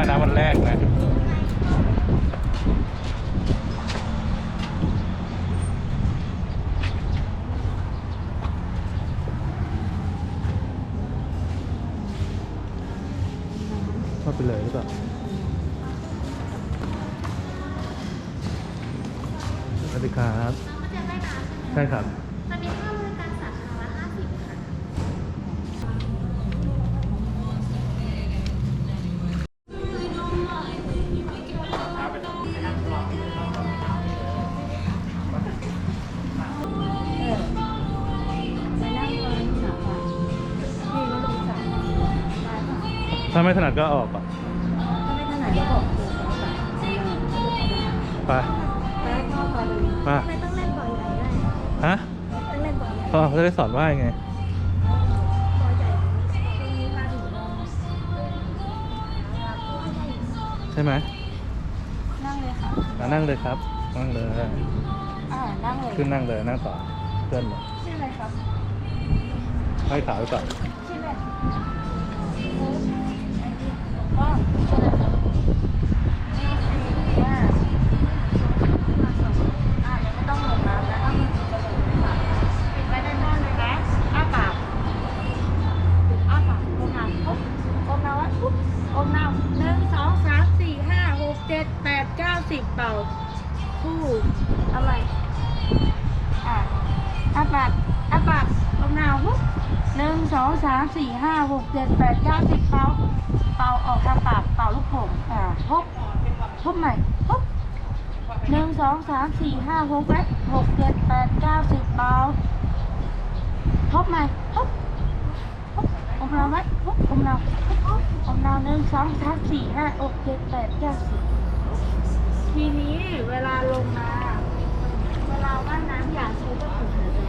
นว่ายน้ำวันแรกนะเข้าไปเลยหรือเปล่าสวัสดีครับน้องมาเจอได้น้ำใช่ไหมใช่ครับาไม่ถนัดก็ออกอะไปไปทำไมต้องเล่นบอลใหญ่ด้วยฮะต้องเล่นบอลใหญ่พ่อเขาจะได้สอนว่ายไงบอลใหญ่ช่วงนี้พาถึงบอลใช่ไหมนั่งเลยค่ะอะนั่งเลยครับ นั่งเลยอ่านั่งเลย ขึ้นนั่งเลยนั่งต่อเพื่อนเลยชื่ออะไรครับให้ขาไว้ก่อนชื่ออะไรอ๋อชื่ออะไรครับอ่าอ่ายังไม่ต้องลงน้ำนะเอามือปิดกระโหลกค่ะปิดไว้ด้านหน้าเลยนะอ้าปากอ้าปากก้มหน้ หน้าไว้ปุ๊บก้มหน้าหนึ่งสองสามสี่ห้าหกเจ็ดแปดเก้าสิบเป่าคู่ เอาใหม่อ่าออกคาปากเปล่าเป่าออกทางปากเป่าลูกโป่งอ่าฮบฮบใหม่ฮบหนึ่งสองสามสี่ห้าหกและหกเจ็ดแปดเก้าสิบเป่าฮบใหม่ฮบฮบอมเราไหมฮบอมเราฮบอมเราหนึ่งสองสามสี่ห้าหกเจ็ดแปดเก้าสิบทีนี้เวลาลงมาเวลาว่ายน้ำอย่าใช้ต้นหูหายใจ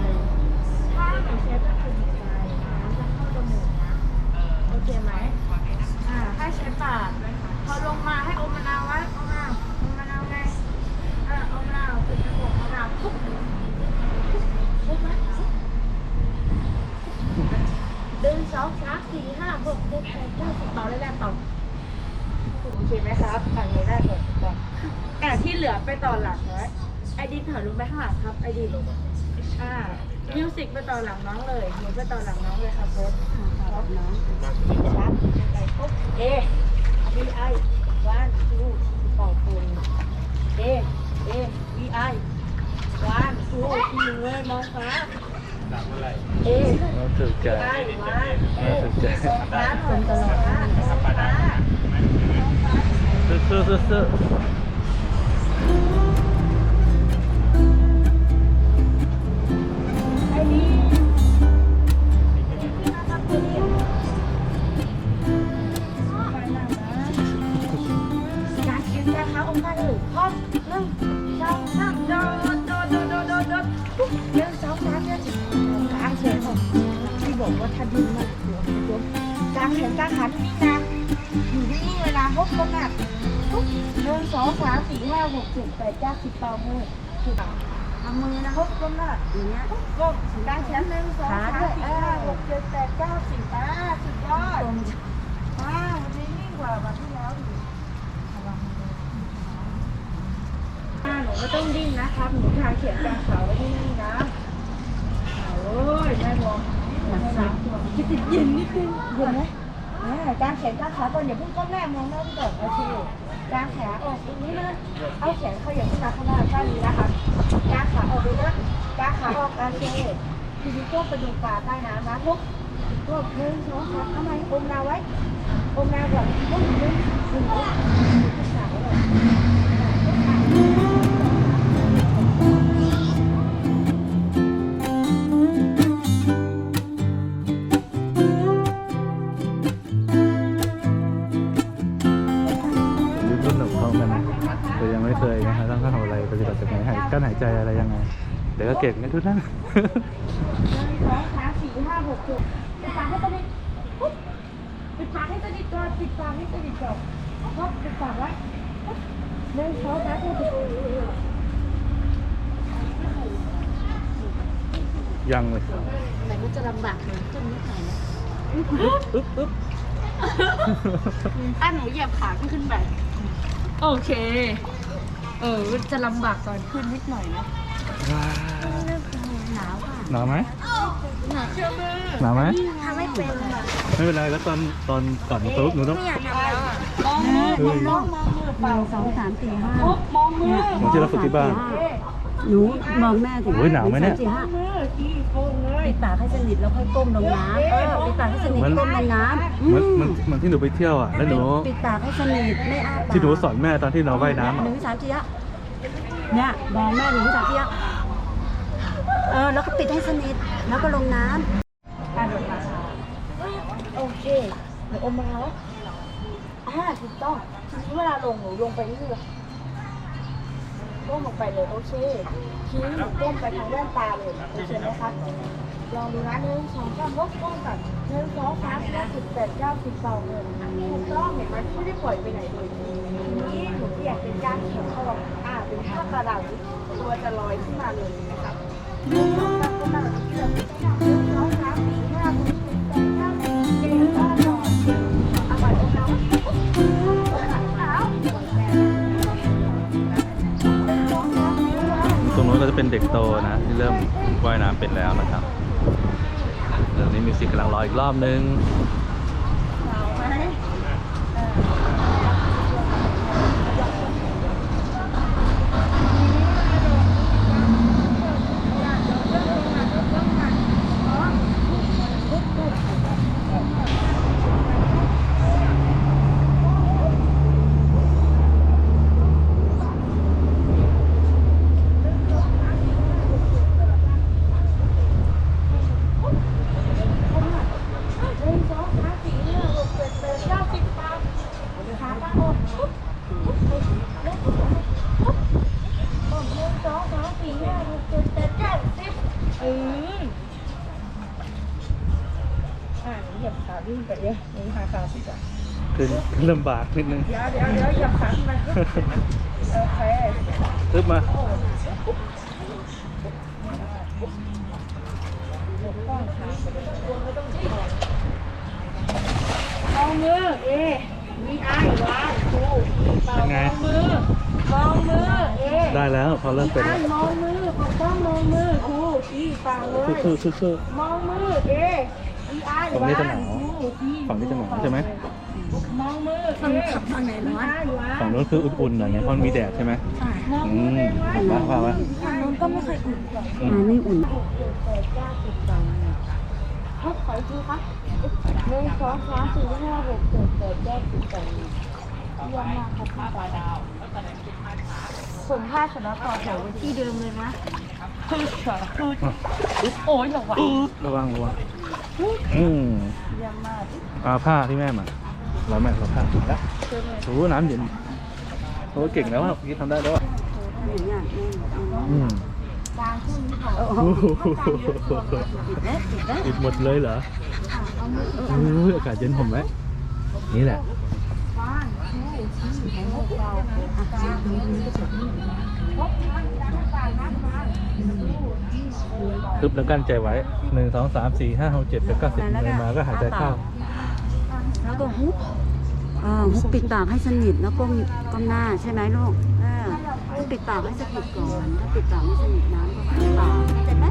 ถ้าหนูเช็ดก็คือหายใจน้ำจะเข้าจมูกนะ โอเคไหมอ่าให้ใช้ปากพอลงมาให้อมมะนาวไว้อมมะนาวอมมะนาวไงอ่าอมมะนาวปิดจมูกอมมะนาวปุ๊บปุ๊บไหมหนึ่งสองสามสี่ห้าหกเจ็ดแปดเก้าสิบต่อเลยแหละต่อโอเคไหมครับอันนี้ได้หมดต่ออ่าที่เหลือไป ต่อหลังนะไอดินถอยลงไปข้างหลังครับ ไอดินอ่ามิวสิกไปต่อหลังน้องเลยหนูไปต่อหลังน้องเลยครับเบสครับน้องชัดไปปุ๊บเอวีไอวันทูต่อคนเอเอวีไอวันทูที่หนึ่งเลยมองฟ้าเอเราถือใจไอวันเราถือใจฟ้าคนตลอดฟ้ามองฟ้ กลางแขนกลางขาที่นี่นะอยู่นิ่งๆเวลาฮบก้มหน้าปุ๊บหนึ่งสองสามสี่ห้าหกเจ็ดแปดเก้าสิบเป่ามือสิบเอามือนะฮบก้มหน้าอย่างเงี้ยปุ๊บก้มกลางแขนหนึ่งสองสามสี่ห้าหกเจ็ดแปดเก้าสิบอ่าสุดยอดว้าววันนี้ยิ่งกว่าวันที่แล้วอีกอ่หนูไม่ต้องดิ้นนะครับหนูทางเขียนกลางขาไว้ที่นี่นะโอ้ยแม่บอกหนักสามตัวคิดติดเย็นนิดนึงเย็นไหม อ่กางแขนกางขาก่อนอย่าเพิ่งก้มหน้ามองหน้าพี่ก่อนโอเคกางแขนออกตรงนี้นะเอาแขนเขาอย่างขึ้นมาข้างหน้าข้างนี้นะคะกางขาออกดูนะกางขาออกโอเคทีนี้ก็ไปดูปลาใต้น้ำนะทุกก็หนึ่งสองสามทำไมอมนาไว้อมนาก่อนทุกหนึ่งหนึ่งทุกสามเลย ให้กั้นหายใจอะไรยังไง เดี๋ยวก็เก่งกันทุกท่านหนึ่งสองสามสี่ห้าหกเจ็ดปิดปากให้สนิทปุ๊บปิดปากให้สนิทก่อนปิดปากให้สนิทก่อนปุ๊บปิดปากไว้ปุ๊บหนึ่งสองสามสี่ห้าหกเจ็ดยังเลยแต่ก็จะลำบากหน่อยจนไม่หายนะอึ๊บอึ๊บอะหนูเหยียบขาขึ้นขึ้นไป โอเค เออ จะลำบากตอนขึ้นนิดหน่อยนะหนาวค่ะหนาวไหมหนาวเชื่อมือหนาวไหมทำไม่เป็นอะไม่เป็นไรแล้วตอนตอนก่อนตุ๊บหนูต้องไม่อยากทำแล้วอะมองมือมองน้องมองมือเปล่าสองสามสี่ห้าปุ๊บมองมือเหมือนที่เราฝึกที่บ้าน หนูมองแม่สิโอ้ยหนาวไหมเนี่ย สสี่ห้ามือขี้โกงเลยปิดปากให้สนิทแล้วค่อยก้มลงน้ำเออปิดปากให้สนิทมันก้มลงน้ำเหมือนอืเหมันเหมันที่หนูไปเที่ยวอะแล้วหนูปิดปากให้สนิทไม่อ้าปากที่หนูสอนแม่ตอนที่เราว่ายน้ำหอะนึ่งสามสี่ห้าเนี่ยมองแม่หนึ่งสามสี่ห้าเออแล้วก็ปิดให้สนิทแล้วก็ลงน้ำการโดดมาโอเคหนูอมมาแล้วอ่าถูกต้องทีนี้เวลาลงหนูลงไปเรื่อย ก้มลงไปเลยโอเคชี้หนูก้มไปทางแว่นตาเลยโอเคไหมคะลองดูนะหนึ่งสองสามลบก้มก่อนหนึ่งสองสามสี่ห้าสิบแปดเก้าสิบสองเลยถูกต้องเห็นไหมไม่ได้ปล่อยไปไหนเลยทีนี้หนูเปลี่ยนเป็นการเขียนเข้าลงอ่าเป็นท่ากระดาษตัวจะลอยขึ้นมาเลยนะครับหนึ่งสองสามก้มหน้าแบบนี้เลย เด็กโตนะที่เริ่มว่ายน้ำเป็นแล้วนะครับเดี๋ยวนี้มิวสิกกำลังรออีกรอบนึงหนึ่งสองสามสี่ห้าหกเจ็ดแปดเก้าสิบปากขาตั้งอกปุ๊บปุ๊บปุ๊บปุ๊บปุ๊บปุ๊บหนึ่งสองสามสี่ห้าหกเจ็ดแปดเก้าสิบเอออ่าเหยียบขาวิ่งไปเยอะนี่ขาขาสิจ้ะ ขึ้นขึ้น ลำบากนิดนึงเดี๋ยวเดี๋ยวเดี๋ยวเหยียบขาขึ้นมาโอเคทึบมามองมือเอวีไอวายครูเป่าเป็นไงมองมือมองมือเอได้แล้วพอเริ่มเป็นไอแล้วมองมือปกป้องมองมือครูอีฟังเลยสู้สู้สู้มองมือเอ วีไอฝั่งนี้จะหนาวฝั่งนี้จะหนาวใช่ไหมมองมือฝั่งขับฝั่งไหนร้อนฝั่งนู้นคืออุ่นๆหน่อยไงเพราะมันมีแดดใช่ไหมมองอืมือมเองไว้เห็นปะว่าว่าฝั่งนู้นก็ไม่เคยอุ่นกว่าอืมามไม่อุ่นฮบขออีกทีครับหนึ่งสองสามสี่ห้าหกเจ็ดแปดเก้าสิบแปดเยี่ยมมากครับผ้าปลาดาวผมผ้าเสร็จแล้วต่อแถวไว้ที่เดิมเลยนะคือเฉยคือโอ้ยระวังระวังระวัง อืมเยี่ยมมากเอาผ้าที่แม่มาเราแม่เราผ้าแล้วเจอเลยโอ้โหน้ำเย็นโอ้เก่งแล้วอะเมื่อกี้ทำได้แล้วอะอย่างเงี้ยแม่อืมกลางขึ้นค่ะโอ้โหโอ้โหติดแล้วติดแล้วติดหมดเลยเหรอเอามือเอออากาศเย็นผมไหมนี่แหละบ้านคู่ ที่ให้พวกเราอะดูดูดูก็จบพบน้ำน้ำปลาน้ำมาคู่ที่โอ้ยทึบแล้วกั้นใจไว้หนึ่งสองสามสี่ห้าหกเจ็ดแปดเก้าสิบเลยมาก็หายใจเข้า แล้วก็ฮุบอ่าฮุบปิดปากให้สนิทแล้วก้มก้มหน้าใช่ไหมลูกเออต้องปิดปากให้สนิทก่อนถ้าปิดปากไม่สนิทน้ำก็ปิดปากเข้าใจไหม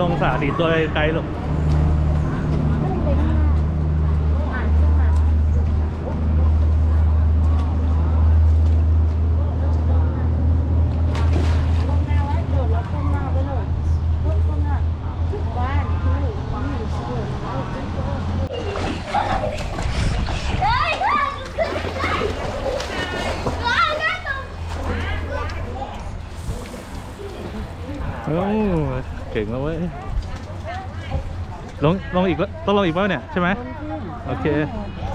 ลงสาดีตัวไกลลูก อ่านขึ้นมาก้มหน้าไว้โดดแล้วก้มหน้าไว้เลยก้มก้มหน้าบ้านคือความอยู่สวยเอาขึ้นตัว โอ้ เก่งแล้วเว้ยลงลงอีกแล้วต้องลงอีกเปล่าเนี่ยใช่ไหมโอเค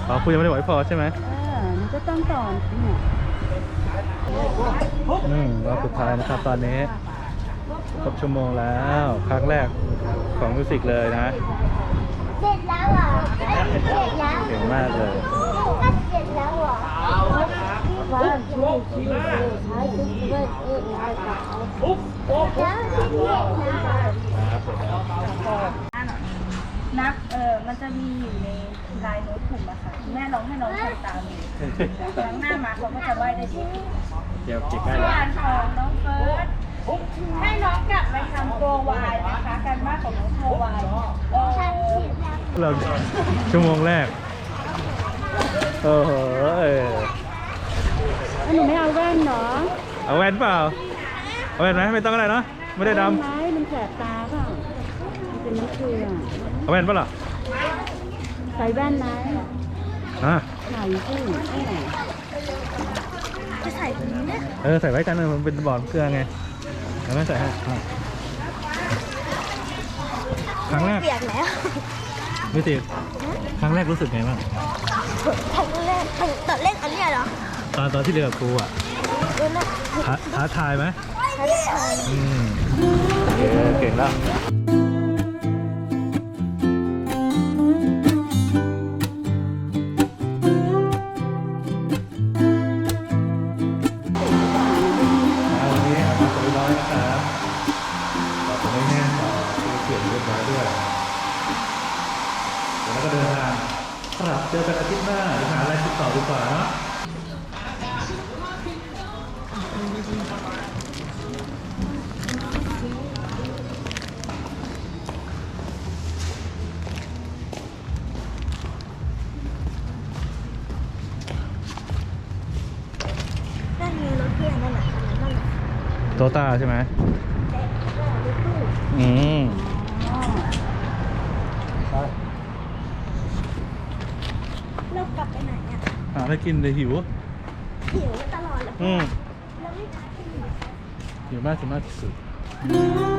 อ๋อคุยยังไม่ได้ไหวพอใช่ไหมเออมันก็ต้องต่อเนี่ยอืมรอบสุดท้ายนะครับตอนนี้ครบชั่วโมงแล้ว ครั้งแรกของมิวสิกเลยนะ เสร็จแล้วเหรอเสร็จแล้วเก่งมากเลยก็เสร็จแล้วเหรอ One, two, three, four, five, six, seven, eight, nine, ten. แล้วที่ เรียนนะนับเออมันจะมีอยู่ในลายโน้ตกลุ่มอะค่ะแม่ลองให้น้องทำตามดูครั้งหน้ามาเขาก็จะไหว้ได้ดีเดี๋ยวเก็บได้ส่แล้ววนของน้องเฟิร์สให้น้องกลับไปทำตัววายนะคะการบ้านของน้องตัววายเออฉันเสร็จแล้วเราชั่วโมงแรกโอ้โหเออแล้วหนูไม่เอาแว่นเหรอเอาแว่นเปล่า เอาแว่นไหมไม่ต้องก็ได้เนาะไม่ได้ดไหมมันแสบตาเปล่ามันเป็นน้ำเกลือำเอาแว่นเปล่าล่ะใส่แว่นไหมอะใส่สิเออจะใส่ตรงนี้นะเออใส่ไว้กันนะมันเป็นบอร์ดเครื่องไงแล้วไม่ใส่ให้อะครั้งแรกเปียกแล้วมิวสิกครั้งแรกรู้สึกไงบ้างครั้งแรกตอนเล่นอันเนี้ยเหรอตอนตอนที่เรียนกับครูอะเล่นท้าท้าทายไหมใช่ใช่ อืมโอเคเก่งแล้ว โตต้าใช่ไหมอืมไปเรากลับไปไหนอะหาอะไรกินเลยหิว หิวตลอดเลยอืมเราไม่ได้กินหิวมากถึงมากที่สุดเ